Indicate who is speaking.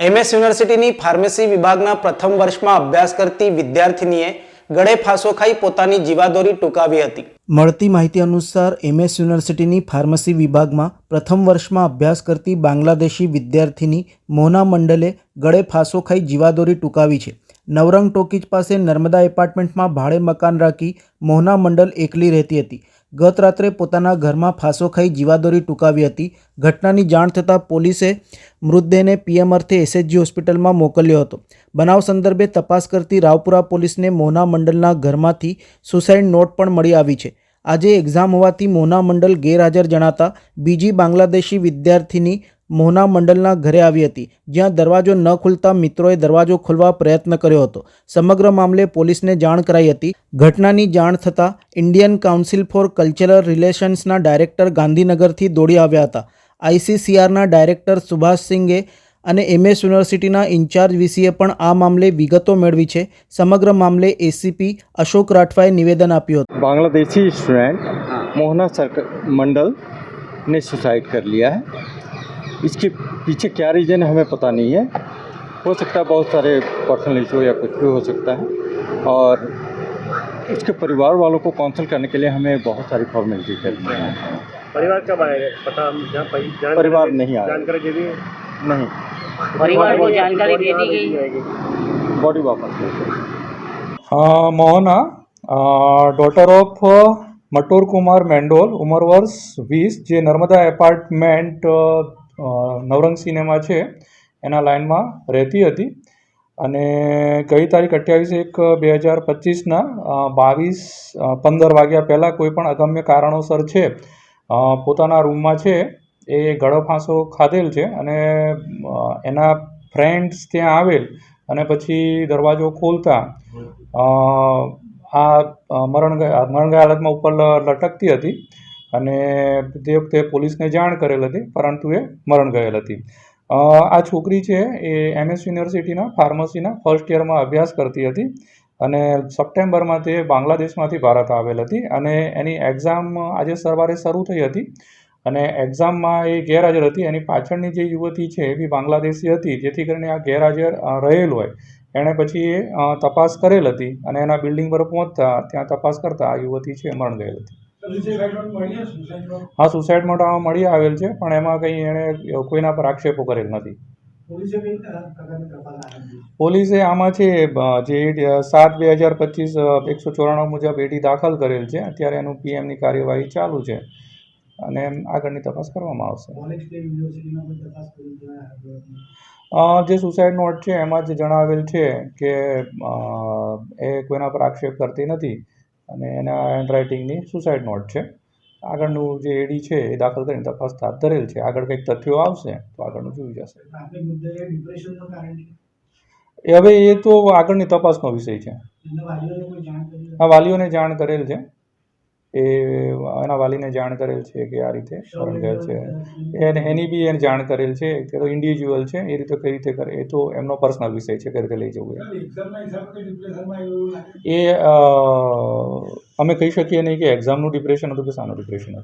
Speaker 1: MS યુનિવર્સિટીની pharmacy વિભાગના પ્રથમ વર્ષમાં અભ્યાસ કરતી વિદ્યાર્થિનીએ ગળે ફાંસો ખાઈ પોતાની જીવાદોરી ટૂંકાવી હતી. મળતી માહિતી અનુસાર, એમએસ યુનિવર્સિટીની ફાર્મસી વિભાગમાં પ્રથમ વર્ષમાં અભ્યાસ કરતી બાંગ્લાદેશી વિદ્યાર્થીની મોના મંડલે ગળે ફાંસો ખાઈ જીવાદોરી ટૂંકાવી છે. નવરંગ ટોકીજ પાસે નર્મદા એપાર્ટમેન્ટમાં ભાડે મકાન રાખી મોહના મંડલ એકલી રહેતી હતી. ગત રાત્રે પોતાના ઘરમાં ફાંસો ખાઈ જીવાદોરી ટૂંકાવી હતી. ઘટનાની જાણ થતાં પોલીસે મૃતદેહને પીએમ અર્થે એસએચજી હોસ્પિટલમાં મોકલ્યો હતો. બનાવ સંદર્ભે તપાસ કરતી રાવપુરા પોલીસને મોહના મંડલના ઘરમાંથી સુસાઇડ નોટ પણ મળી આવી છે. આજે એક્ઝામ હોવાથી મોહના મંડલ ગેરહાજર જણાતા બીજી બાંગ્લાદેશી વિદ્યાર્થીની મોહના મંડલના ઘરે આવી હતી જ્યાં દરવાજો ન ખુલતા મિત્રોએ દરવાજો ખોલવા પ્રયત્ન કર્યો હતો. સમગ્ર મામલે પોલીસને જાણ કરાઈ હતી. ઘટનાની જાણ થતાં ઇન્ડિયન કાઉન્સિલ ફોર કલ્ચરલ રિલેશન્સના ડાયરેક્ટર ગાંધીનગરથી દોડી આવ્યા હતા. આઈસીસીઆરના ડાયરેક્ટર સુભાષ સિંઘે અને એમએસ યુનિવર્સિટીના ઇન્ચાર્જ વીસીએ પણ આ મામલે વિગતો મેળવી છે. સમગ્ર મામલે એસીપી અશોક રાઠવાએ નિવેદન આપ્યું હતું.
Speaker 2: બાંગ્લાદેશી સ્ટુડેન્ટ મોહના મંડલ ને સુસાઇડ કરી લીયા હૈ. इसके पीछे क्या रीज़न है हमें पता नहीं है। हो सकता है बहुत सारे पर्सनल इशू या कुछ भी हो सकता है। और उसके परिवार वालों को काउंसिल करने के लिए हमें बहुत सारी फॉर्मेलिटी करनी है।
Speaker 3: परिवार कब आएगा पता हम जहाँ
Speaker 2: परिवार नहीं आएगा
Speaker 3: जानकारी दे दी
Speaker 2: नहीं।
Speaker 4: परिवार को जानकारी दे दी गई।
Speaker 2: बॉडी वापस
Speaker 5: मोहना डॉटर ऑफ़ मटोर कुमार मैंडोल उमर वर्ष वीस जे नर्मदा अपार्टमेंट નવરંગ સિનેમા છે. એના લાઇનમાં રહેતી હતી. અને ગઈ તારીખ? અઠ્યાવીસ એક, બે હજાર પચીસના બાવીસ પંદર વાગ્યા પહેલાં કોઈ પણ અગમ્ય કારણોસર છે પોતાના રૂમમાં છે, એ ગળો ફાંસો ખાધેલ છે અને એના ફ્રેન્ડ્સ ત્યાં આવેલ અને પછી દરવાજો ખોલતા આ મરણ ગયા હાલતમાં ઉપર લટકતી હતી. અને તે વખતે પોલીસને જાણ કરેલ હતી, પરંતુ એ મરણ ગયેલ હતી. આ છોકરી છે એ એમએસ યુનિવર્સિટીના, ફાર્મસીના, ફર્સ્ટ યરમાં અભ્યાસ કરતી હતી અને સપ્ટેમ્બરમાં તે બાંગ્લાદેશમાંથી ભારત આવેલ હતી અને એની એક્ઝામ આજે સવારે શરૂ થઈ હતી અને એક્ઝામમાં એ ગેરહાજર હતી. એની પાછળની જે યુવતી છે, એ બાંગ્લાદેશી હતી, જેથી કરીને આ ગેરહાજર રહેલ હોય. એણે પછી એ તપાસ કરેલ હતી અને એના બિલ્ડિંગ પર પહોંચતા, ત્યાં તપાસ કરતા આ યુવતી છે મરણ ગયેલ હતી. હા સુસાઇડ નોટ મળી આવેલ છે પણ એમાં કંઈ એણે કોઈના પર આક્ષેપો કરેલ નથી. પોલીસે આમાં છે જે સાત બે હજાર પચીસ એકસો ચોરાણું મુજબ એડી દાખલ કરેલ છે અત્યારે એનું પીએમની કાર્યવાહી ચાલુ છે. અને આગળની તપાસ કરવામાં આવશે. જે સુસાઇડ નોટ છે એમાં જ જણાવેલ છે કે એ કોઈના પર આક્ષેપ કરતી નથી. અને એના હેન્ડરાઇટિંગની સુસાઇડ નોટ છે. આગળનું જે એડી છે એ દાખલ કરીને તપાસ હાથ ધરેલ છે. આગળ કંઈક તથ્યો આવશે તો આગળનું જોઈ જશે. એ હવે એ તો આગળની તપાસનો વિષય છે. આ વાલીઓને જાણ કરેલ છે. એ એના વાલીને જાણ કરેલ છે કે આ રીતે ગયેલ છે. એને એની બી એને જાણ કરેલ છે કે તો ઇન્ડિવિજ્યુઅલ છે એ રીતે કઈ રીતે કરે એ તો એમનો પર્સનલ વિષય છે કઈ રીતે લઈ જવું એ એ અમે કહી શકીએ નહીં કે એક્ઝામનું ડિપ્રેશન હતું કે શાનું ડિપ્રેશન હતું.